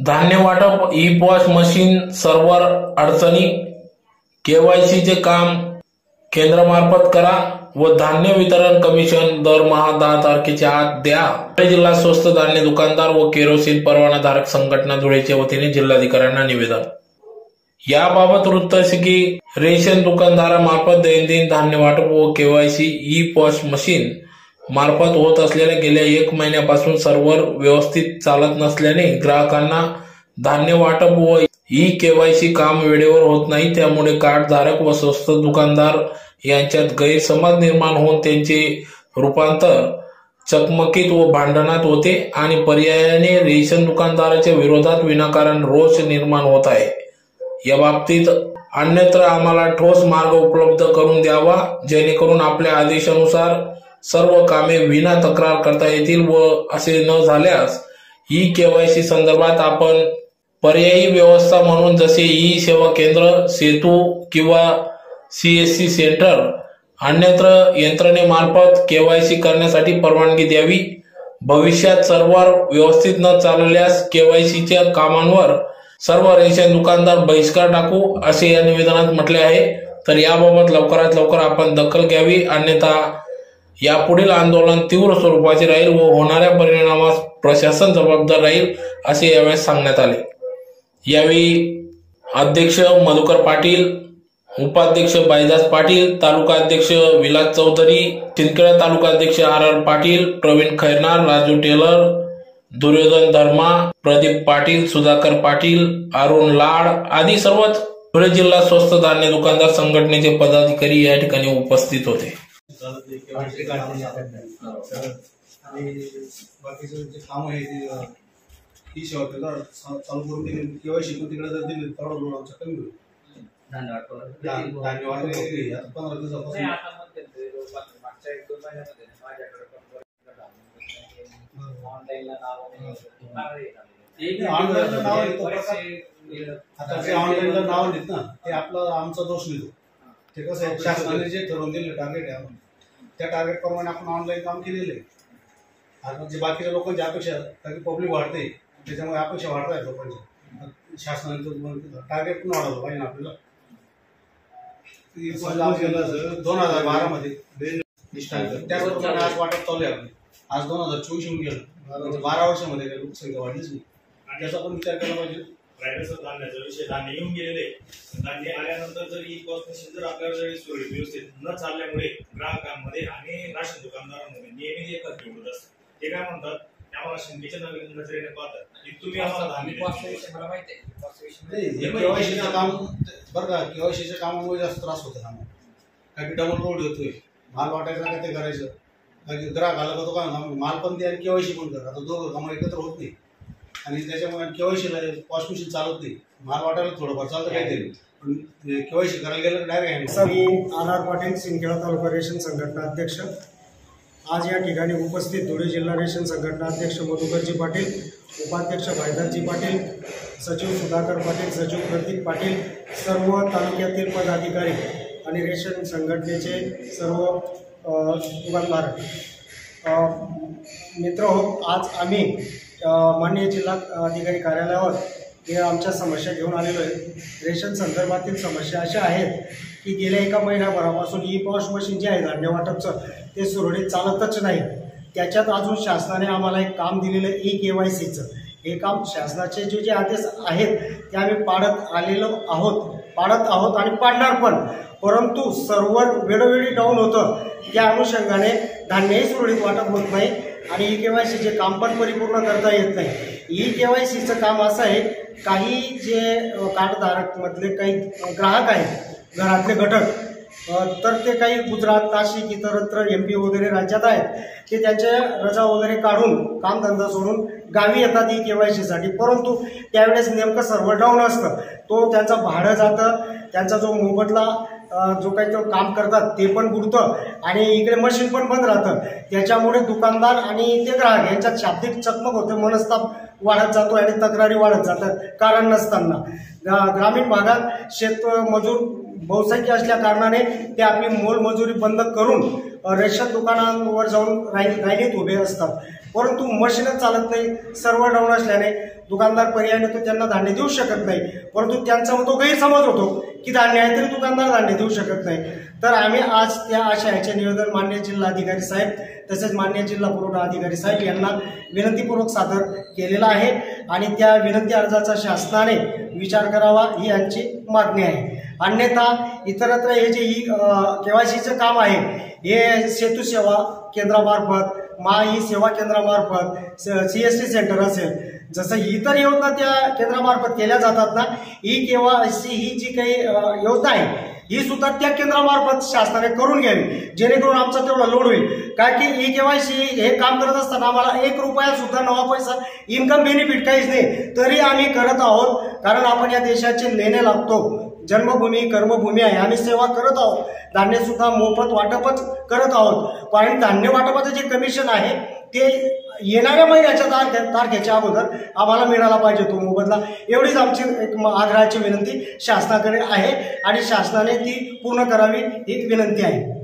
धान्य वाटप e POS machine server अडचणी केवायसीचे काम केंद्रामार्फत करा व धान्य वितरण कमिशन दरमहा दहा तारखेच्या आत द्या. जिल्हा स्वस्त धान्य दुकानदार व केरोसिन परवानाधारक संघटना धुळेच्या वतीने जिल्हाधिकाऱ्यांना निवेदन. याबाबत वृत्त असे की रेशन दुकानदारामार्फत दैनंदिन धान्य वाटप व केवायसी ई पॉस मशीन मार्फत होत असलेल्या गेल्या एक महिन्यापासून सर्व्हर व्यवस्थित चालत नसल्याने ग्राहकांना धान्य वाटप व ई केवायसी काम वेळेवर होत नाही. त्यामुळे कार्डधारक व स्वस्त दुकानदार यांच्यात गैरसमज निर्माण होऊन त्यांचे रूपांतर चकमकीत व भांडणात होते आणि पर्यायाने रेशन दुकानदाराच्या विरोधात विनाकारण रोष निर्माण होत आहे. या बाबतीत अन्यत्र आम्हाला ठोस मार्ग उपलब्ध करून द्यावा जेणेकरून आपल्या आदेशानुसार सर्व कामे विना तक्रार करता येतील व असे न झाल्यास ई केवायसी संदर्भात आपण पर्यायी व्यवस्था म्हणून जसे ई सेवा केंद्र सेतू किंवा सीएससी सेंटर अन्यत्र यंत्रणेमार्फत केवायसी करण्यासाठी परवानगी द्यावी. भविष्यात सर्व्हर व्यवस्थित न चालल्यास केवायसीच्या कामांवर सर्व रेशन दुकानदार बहिष्कार टाकू असे या निवेदनात म्हटले आहे. तर याबाबत लवकरात लवकर आपण दखल घ्यावी अन्यथा यापुढील आंदोलन तीव्र स्वरूपाचे राहील व होणाऱ्या परिणामास प्रशासन जबाबदार राहील असे यावेळेस सांगण्यात आले. यावेळी अध्यक्ष मधुकर पाटील उपाध्यक्ष बायदास पाटील तालुका अध्यक्ष विलास चौधरी चिंदखेडा तालुका अध्यक्ष R R Patil Pravin Khairnar Raju teller Duryodhan Dharma Pradeep Patil Sudhakar Patil Arun Lad आदी सर्वच धुळे जिल्हा स्वस्त धान्य दुकानदार संघटनेचे पदाधिकारी या ठिकाणी उपस्थित होते. बाकीचं जे काम आहे ते सेवा चालू करून दिली तिकडे जर दिली कमी होईल धान्य धान्य वाटप होते. आता पंधरा दिवसापासून ऑनलाईनला नाव येतं आता जे ऑनलाईनला नाव लिहित ना ते आपलं आमचा दोष लिहितो ते. कसं आहे शासनाने जे ठरवून दिले टार्गेट आहे आपण त्या टार्गेट प्रमाणे आपण ऑनलाईन काम केलेलं आहे. आता जे बाकीच्या लोकांची अपेक्षा कारण की पब्लिक वाढते त्याच्यामुळे अपेक्षा वाढत आहेत लोकांच्या. शासनाने टार्गेट पण वाढवलं पाहिजे ना आपल्याला. दोन हजार बारामध्ये त्याचप्रमाणे आज वाटप चालू आहे आपली. आज दोन हजार चोवीस येऊन गेलं. बारा वर्षामध्ये लोकसंख्या वाढलीच नाही. त्याचा पण विचार केला पाहिजे. प्रायव्हेट धान्याचा विषय धान्य येऊन गेलेले धान्य आल्यानंतर जर ई कॉस्ट मशीन जर आपल्याला जर सुरळीत व्यवस्थित न चालल्यामुळे ग्राहकांमध्ये आणि राशन दुकानदारांमध्ये नेहमी एकच निवडत असतात ते काय म्हणतात? ते आम्हाला शंकेच्या नवीन नजरेने पाहतात. तुम्ही आम्हाला धान्य देत नाही. केवायसीचं काम बरं का केवायसीच्या कामामुळे जास्त त्रास होतो आम्हाला कारण की डबल लोड होतोय. माल वाटायचा का ते करायचं? कारण की ग्राहक आला का तो काय माल पण दे आणि केवायसी पण कर. आता दोघं कामं एकत्र होत नाही. आणि त्याच्यामुळे केवायसीला वॉश मशीन चालत नाही. माल वाटायला थोडंफार चालतं काहीतरी. पण केवायसी करायला गेलं डायरेक्ट सर मी R R Patil Sindkheda taluka ration संघटना अध्यक्ष. आज या ठिकाणी उपस्थित धुळे जिल्हा रेशन संघटना अध्यक्ष मधुकरजी पाटील उपाध्यक्ष भाईदारजी पाटील सचिव सुधाकर पाटील सचिव प्रदीप पाटील सर्व तालुक्यातील पदाधिकारी आणि रेशन संघटनेचे सर्व दुकानदार मित्र हो आज आम्ही माननीय जिल्हा अधिकारी कार्यालयावर हे आमच्या समस्या घेऊन आलेलो आहे. रेशन संदर्भातील समस्या अशा आहेत की गेल्या एका महिन्याभरापासून ई पॉश मशीन जे आहे धान्य वाटपचं ते सुरळीत चालतच नाही. त्याच्यात अजून शासनाने आम्हाला एक काम दिलेलं आहे ई के वाय सीचं हे काम शासनाचे जे जे आदेश आहेत ते आम्ही पाडत आलेलो आहोत. पाडत आहोत आणि पाडणार पण. परंतु सर्व्हर वेळोवेळी डाऊन होतं. त्या अनुषंगाने धान्यही सुरळीत वाटप होत नाही आणि ई के वाय सीचे काम पण परिपूर्ण करता येत नाही. ई के वाय सीचं काम असं आहे काही जे कार्डधारकमधले काही ग्राहक आहेत घरातले घटक तर ते काही गुजरात नाशिक इतरत्र एम पी वगैरे राज्यात आहेत ते त्यांच्या रजा वगैरे काढून कामधंदा सोडून गावी येतात ई के वाय सीसाठी परंतु त्यावेळेस नेमकं सर्व्हर डाऊन असतं. तो त्यांचं भाडं जातं त्यांचा जो मोबदला जो काही तो काम करतात ते पण बुडतं आणि इकडे मशीन पण बंद राहतं. त्याच्यामुळे दुकानदार आणि ते ग्राहक यांच्यात शाब्दिक चकमक होते मनस्ताप वाढत जातो आणि तक्रारी वाढत जातात. कारण नसताना. ग्रामीण भागात शेतमजूर बहुसंख्य असल्या कारणाने ते आपली मोलमजुरी बंद करून रेशन दुकानांवर जाऊन राई राईनीत उभे असतात. परंतु मशीनच चालत नाही सर्व्हर डाऊन असल्याने दुकानदार पर्यायाने तो त्यांना धान्य देऊ शकत नाही. परंतु त्यांचा तो गैरसमज होतो की धान्य आहे तरी दुकानदार धान्य देऊ शकत नाही. तर आम्ही आज त्या आशयाचे निवेदन मान्य जिल्हाधिकारी साहेब तसेच मान्य जिल्हा पुरवठा अधिकारी साहेब यांना विनंतीपूर्वक सादर केलेला आहे आणि त्या विनंती अर्जाचा शासनाने विचार करावा ही यांची मागणी आहे. अन्यथा इतरत्र हे जे ई केवायसीचं काम आहे हे सेतू सेवा केंद्रामार्फत मा ई सेवा केंद्रामार्फत सी एस टी सेंटर असेल. जसं इतर योजना त्या केंद्रामार्फत केल्या जातात ना ई केवायसी ही जी काही योजना आहे ही सुद्धा त्या केंद्रामार्फत शासनाने करून घ्यावी जेणेकरून आमचा तेवढा लोड होईल. कारण की ई केवायसी हे काम करत असताना आम्हाला एक रुपया सुद्धा नवा पैसा इन्कम बेनिफिट काहीच नाही. तरी आम्ही करत आहोत कारण आपण या देशाचे लेणे लागतो. जन्मभूमी कर्मभूमी आहे. आम्ही सेवा करत आहोत. धान्य सुद्धा मोफत वाटपच करत आहोत. पण धान्य वाटपाचं जे कमिशन आहे ते येणाऱ्या महिन्याच्या तारखे तारखेच्या अगोदर आम्हाला मिळाला पाहिजे तो मोबदला. एवढीच आमची एक म- आग्रहाची विनंती शासनाकडे आहे आणि शासनाने ती पूर्ण करावी ही विनंती आहे.